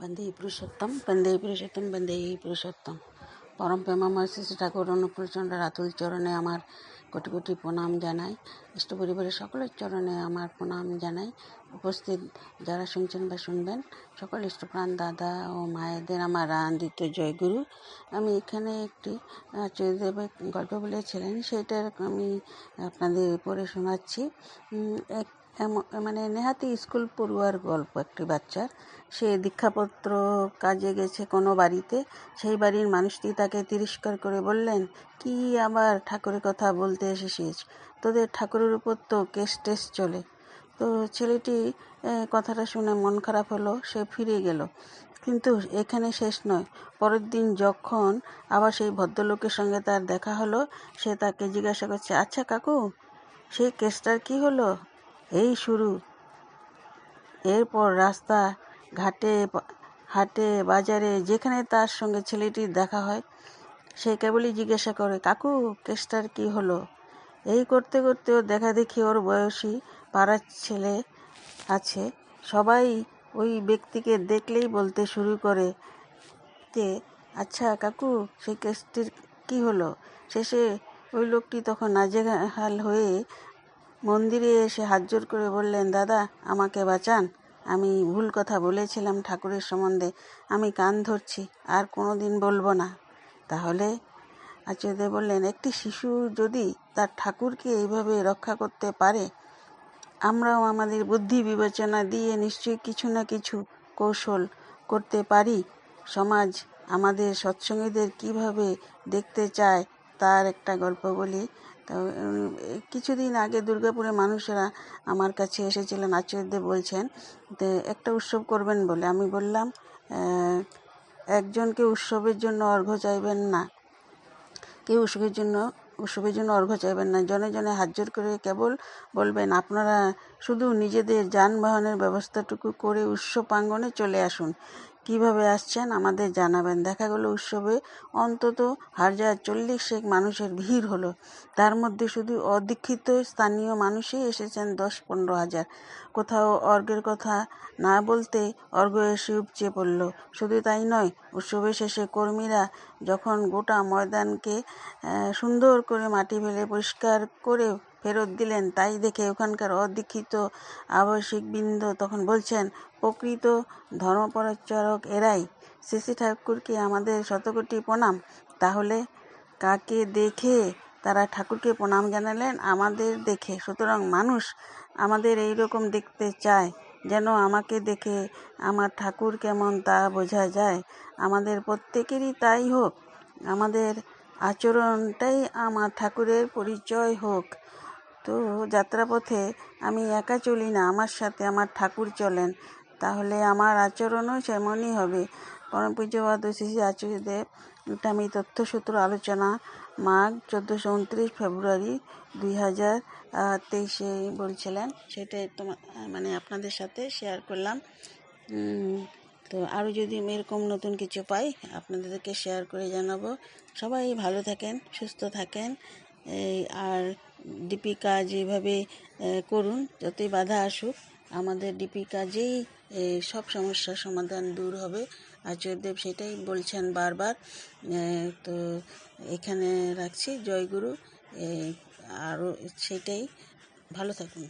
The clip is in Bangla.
বন্দে পুরুষোত্তম বন্দে পুরুষোত্তম বন্দে পুরুষোত্তম। পরম প্রেমাময় শ্রী ঠাকুর অনুকূলচন্দ্র রাতুল চরণে আমার কোটি কোটি প্রণাম জানাই। ইষ্ট পরিবারের সকলের চরণে আমার প্রণাম জানাই। উপস্থিত যারা শুনছেন বা শুনবেন, সকল ইষ্টপ্রাণ দাদা ও মায়েদের আমার আনন্দিত জয়গুরু। আমি এখানে একটি আচার্যদেবের গল্প বলেছিলেন, সেটার আমি আপনাদের পড়ে শোনাচ্ছি। এক মানে নেহাতি স্কুল পড়ুয়ার গল্প একটি বাচ্চার। সে দীক্ষাপত্র কাজে গেছে কোনো বাড়িতে। সেই বাড়ির মানুষটি তাকে তিরস্কার করে বললেন, কি আবার ঠাকুরের কথা বলতে এসেছিস? তোদের ঠাকুরের উপর তো কেস টেস চলে। তো ছেলেটি কথাটা শুনে মন খারাপ হলো, সে ফিরে গেল। কিন্তু এখানে শেষ নয়। পরের দিন যখন আবার সেই ভদ্রলোকের সঙ্গে তার দেখা হলো, সে তাকে জিজ্ঞাসা করছে আচ্ছা কাকু, সেই কেসটার কি হলো? এই শুরু। এরপর রাস্তা, ঘাটে, হাটে, বাজারে, যেখানে তার সঙ্গে ছেলেটির দেখা হয়, সে কেবলই জিজ্ঞাসা করে, কাকু, কেসটার কি হলো? এই করতে করতে ওর দেখা দেখি ওর বয়সী পাড়ার ছেলে আছে। সবাই ওই ব্যক্তিকে দেখলেই বলতে শুরু করে যে আচ্ছা কাকু, সেই কেসটির কি হলো? শেষে ওই লোকটি তখন নাজেহাল হয়ে মন্দিরে এসে হাত জোর করে বললেন, দাদা, আমাকে বাঁচান। আমি ভুল কথা বলেছিলাম ঠাকুরের সম্বন্ধে। আমি কান ধরছি, আর কোনো দিন বলব না। তাহলে আচার্যদেব বললেন, একটি শিশু যদি তার ঠাকুরকে এইভাবে রক্ষা করতে পারে, আমরাও আমাদের বুদ্ধি বিবেচনা দিয়ে নিশ্চয়ই কিছু না কিছু কৌশল করতে পারি। সমাজ আমাদের সৎসঙ্গীদের কীভাবে দেখতে চায়, তার একটা গল্প বলি। তো কিছুদিন আগে দুর্গাপুরে মানুষেরা আমার কাছে এসেছিলেন, আচার্যদেব বলছেন যে, একটা উৎসব করবেন বলে। আমি বললাম একজনকে উৎসবের জন্য অর্ঘ্য চাইবেন না। কেউ উৎসবের জন্য উৎসবের জন্য অর্ঘ্য চাইবেন না। জনে জনে হাত জোর করে কেবল বলবেন, আপনারা শুধু নিজেদের যানবাহনের ব্যবস্থাটুকু করে উৎসব প্রাঙ্গণে চলে আসুন। কীভাবে আসছেন আমাদের জানাবেন। দেখা গেল উৎসবে অন্তত হাজার চল্লিশেক মানুষের ভিড় হলো। তার মধ্যে শুধু অদীক্ষিত স্থানীয় মানুষই এসেছেন দশ পনেরো হাজার। কোথাও অর্গের কথা না বলতে অর্ঘ এসে উপচে পড়ল। শুধু তাই নয়, উৎসবের শেষে কর্মীরা যখন গোটা ময়দানকে সুন্দর করে মাটি ফেলে পরিষ্কার করে ফেরত দিলেন। তাই দেখে ওখানকার অদীক্ষিত আবাসিকবৃন্দ তখন বলছেন, প্রকৃত ধর্মপ্রচারক এরাই। শ্রী ঠাকুরকে আমাদের শতকোটি প্রণাম। তাহলে কাকে দেখে তারা ঠাকুরকে প্রণাম জানালেন? আমাদের দেখে। সুতরাং মানুষ আমাদের এই রকম দেখতে চায়, যেন আমাকে দেখে আমার ঠাকুর কেমন তা বোঝা যায়। আমাদের প্রত্যেকেরই তাই হোক। আমাদের আচরণটাই আমার ঠাকুরের পরিচয় হোক। তো যাত্রাপথে আমি একা চলি না, আমার সাথে আমার ঠাকুর চলেন। তাহলে আমার আচরণও সেমনই হবে। পরম পূজ্যবাদ শ্রী এটা আমি তথ্যসূত্র আলোচনা, মাঘ চোদ্দোশো উনত্রিশ ফেব্রুয়ারি দুই হাজার তেইশে বলছিলেন। সেটাই তোমার মানে আপনাদের সাথে শেয়ার করলাম। তো আরও যদি এরকম নতুন কিছু পাই, আপনাদেরকে শেয়ার করে জানাব। সবাই ভালো থাকেন, সুস্থ থাকেন। এই, আর ডিপি যেভাবে করুন, যতই বাধা আসুক, আমাদের ডিপিকা যেই সব সমস্যার সমাধান দূর হবে। আচার্যদেব সেটাই বলছেন বারবার। তো এখানে রাখছি। জয়গুরু আরও সেটাই। ভালো থাকুন।